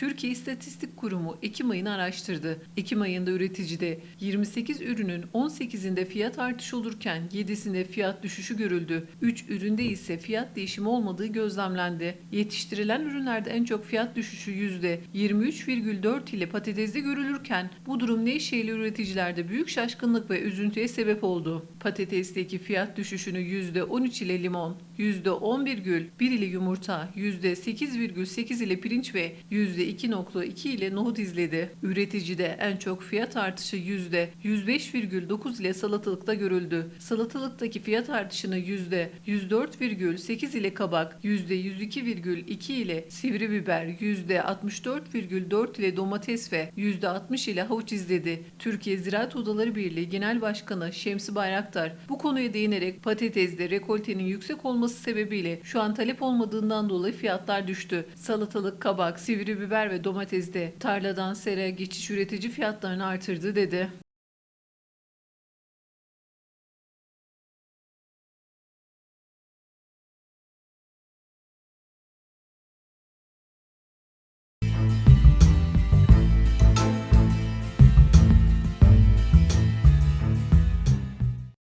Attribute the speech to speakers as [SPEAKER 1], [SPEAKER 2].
[SPEAKER 1] Türkiye İstatistik Kurumu Ekim ayını araştırdı. Ekim ayında üreticide 28 ürünün 18'inde fiyat artışı olurken 7'sinde fiyat düşüşü görüldü. 3 üründe ise fiyat değişimi olmadığı gözlemlendi. Yetiştirilen ürünlerde en çok fiyat düşüşü %23,4 ile patatesde görülürken bu durum Nevşehirli üreticilerde büyük şaşkınlık ve üzüntüye sebep oldu. Patatesteki fiyat düşüşünü %13 ile limon, %10,1 ile yumurta, %8,8 ile pirinç ve %2,2 ile nohut izledi. Üreticide en çok fiyat artışı %105,9 ile salatalıkta görüldü. Salatalıktaki fiyat artışını %104,8 ile kabak, %102,2 ile sivri biber, %64,4 ile domates ve %60 ile havuç izledi. Türkiye Ziraat Odaları Birliği Genel Başkanı Şemsi Bayraktar bu konuya değinerek patatesde rekoltenin yüksek olması sebebiyle şu an talep olmadığından dolayı fiyatlar düştü. Salatalık, kabak, sivri biber ve domatesde tarladan sere geçiş üretici fiyatlarını artırdı dedi.